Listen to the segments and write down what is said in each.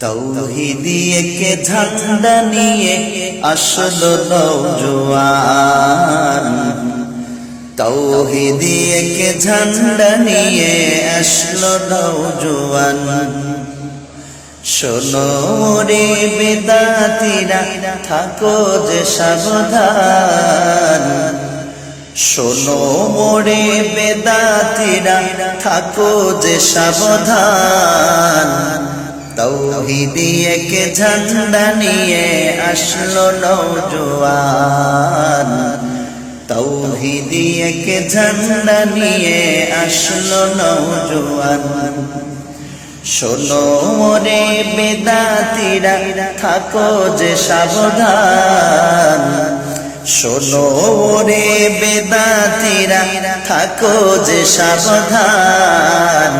তৌহিদি একে ঝান্ডা নিয়ে আসলো নৌজোয়ান তৌহিদি একে ঝান্ডা নিয়ে আসলো নৌজোয়ান শোনো রে বেদাতিরা, থাকো যে সাবধান। শোনো মোরে বেদাতিরা, থাকো যে সাবধান। তৌহিদি একে ঝান্ডা নিয়ে আসলো নৌজোয়ান তৌহিদি একে ঝান্ডা নিয়ে আসলো নৌজোয়ান শোনো মোরে বেদাতিরা, থাকো যে সাবধান। শোনো রে বেদাতিরা, থাকো যে সাবধান।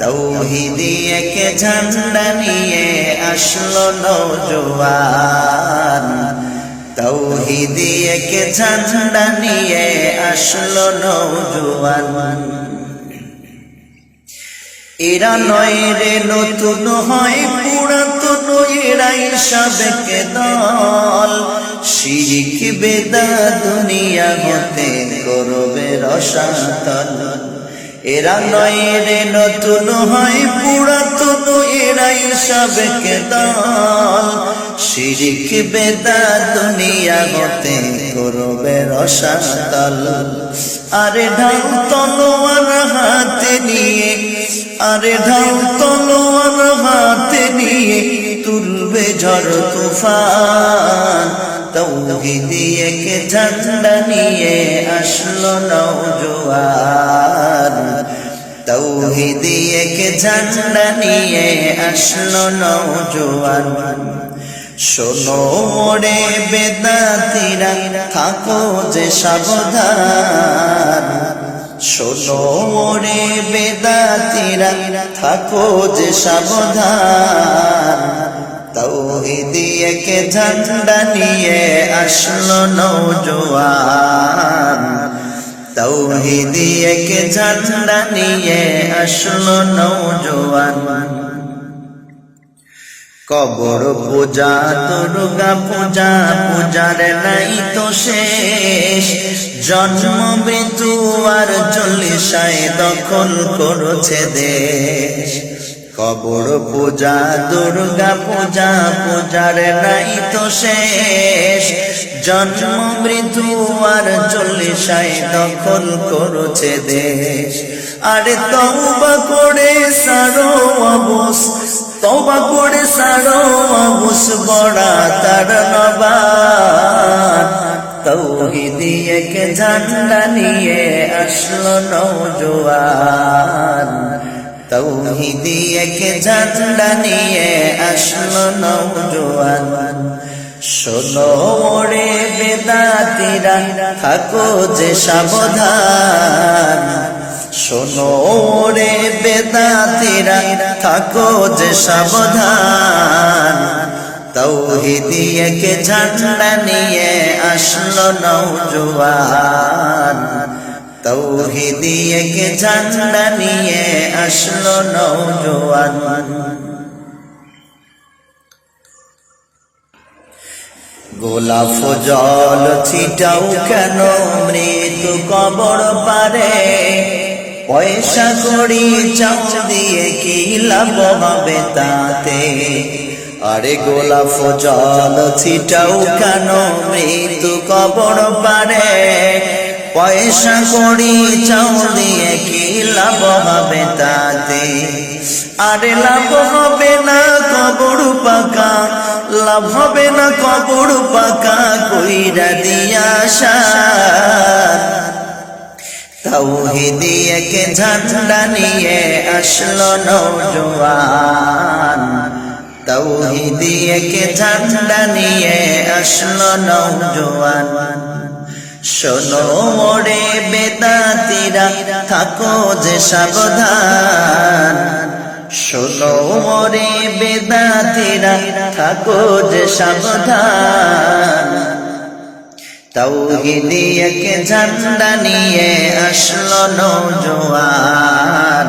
তৌহিদি একে ঝান্ডা নিয়ে আসলো নৌজোয়ান তৌহিদি একে ঝান্ডা নিয়ে আসলো নৌজোয়ান এরা নয় রে নতুন হয়, পুরাতন এরাই সাবেকে দল। শিরিক বেদা দুনিয়া হতে করবে রসাতল। এরা নয় রে নতুন হয় পুরাতন, এরাই সাবেকে দল শিরিক বেদা দুনিয়া হতে করবে রসাতল। আরে ঢাল তলোয়ার হাতে নিয়ে, আরে ঢাল তলোয়ার হাতে নিয়ে তুলবে ঝড় তুফান। তৌহিদি একে ঝান্ডা নিয়ে আসলো নৌজোয়ান তৌহিদি একে ঝান্ডা নিয়ে আসলো নৌজোয়ান শোনো মোরে বেদাতিরা, থাকো যে সাবধান। শোনো মোরে বেদাতিরা, থাকো যে সাবধান। তৌহিদি একে ঝান্ডা নিয়ে আসলো নৌজোয়ান। তৌহিদি ঝান্ডা নিয়ে আসলো নৌজোয়ান। কবর পূজা, দুর্গা পূজা, পূজার নাই তো শেষ। জন্ম মৃত্যু আর চল্লিশায় দখল করছে দেশ। কবর পূজা, দুর্গা পূজা, পূজার নাই তো শেষ। জন্ম, মৃত্যু আর চল্লিশায় দখল করছে দেশ। আরে তওবা করে সারো অবস তওবা করে সারো অবস বড়া তার নবান একে ঝান্ডা নিয়ে আসলো নৌজোয়ান তৌহিদি একে ঝান্ডা নিয়ে আসলো নৌজোয়ান। শোনো মোরে বেদাতিরা, থাকো যে সাবধান। শোনো রে বেদাতিরা, থাকো যে সাবধান। তৌহিদি একে ঝান্ডা নিয়ে আসলো নৌজোয়ান। তৌহিদি একে ঝান্ডা নিয়ে আসলো নৌজোয়ান গোলাপ জল ছিটাও কেন মৃত্যু কবর পারে? পয়সা করি চাও দিয়ে কি লাভ হবে তাতে? আরে গোলাপ জল ছিটাও কেন মৃত্যু কবর পারে? পয়সা করি চাও দিয়ে কি লাভ হবে তাতে? আরে লাভ হবে না কবর পাকা, লাভ হবে না কবর পাকা, কইরা দিয়া তৌহিদি একে ঝান্ডা নিয়ে আসলো নৌজোয়ান তৌহিদি একে ঝান্ডা নিয়ে আসলো নৌজোয়ান শোনো মোরে বেদাতিরা, থাকো যে সাবধান। শোনো মোরে বেদাতিরা, থাকো যে সাবধান। তৌহিদি একে ঝান্ডা নিয়ে আসলো নৌজোয়ান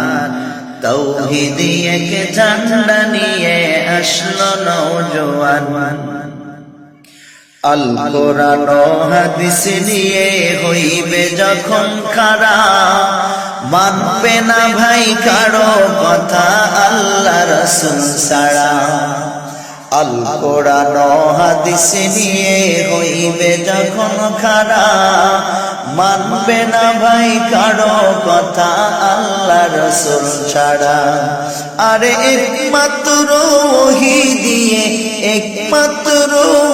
তৌহিদি একে ঝান্ডা নিয়ে আস নৌজওয়ান আল কোরআন হাদিস নিয়ে হইবে যখন খারা, মানবে না ভাই কারও কথা আল্লাহ রসুল ছাড়া। আল কোরআন হাদিস নিয়ে হইবে যখন খারা, মানবে না ভাই কারও কথা আল্লাহ রসুল ছাড়া। আরে একমাত্র ওহি দিয়ে, একমাত্র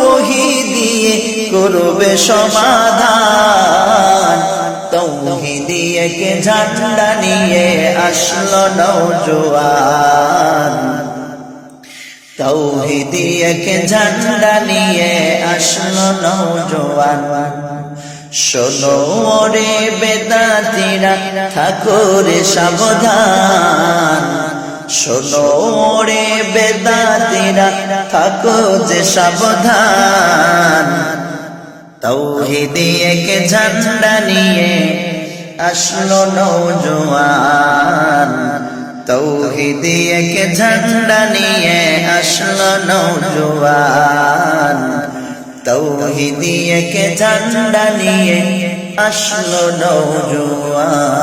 ওহি দিয়ে করবে সমাধান। তৌহিদিয়ে কে ঝান্ডা নিয়ে আসলো নৌজোয়ান তৌহিদিয়ে কে ঝান্ডা নিয়ে আসলো নৌজোয়ান শোনো রে বেদাতিরা, ঠাকুরে সাবধান। শোনো রে বেদাতিরা থাকো যে সাবধান। তৌহিদি এক ঝান্ডা নিয়ে আসলো নৌজওয়ান তৌহিদি এক ঝান্ডা নিয়ে আসলো নৌজওয়ান তৌহিদি এক ঝান্ডা নিয়ে আসলো নৌজওয়ান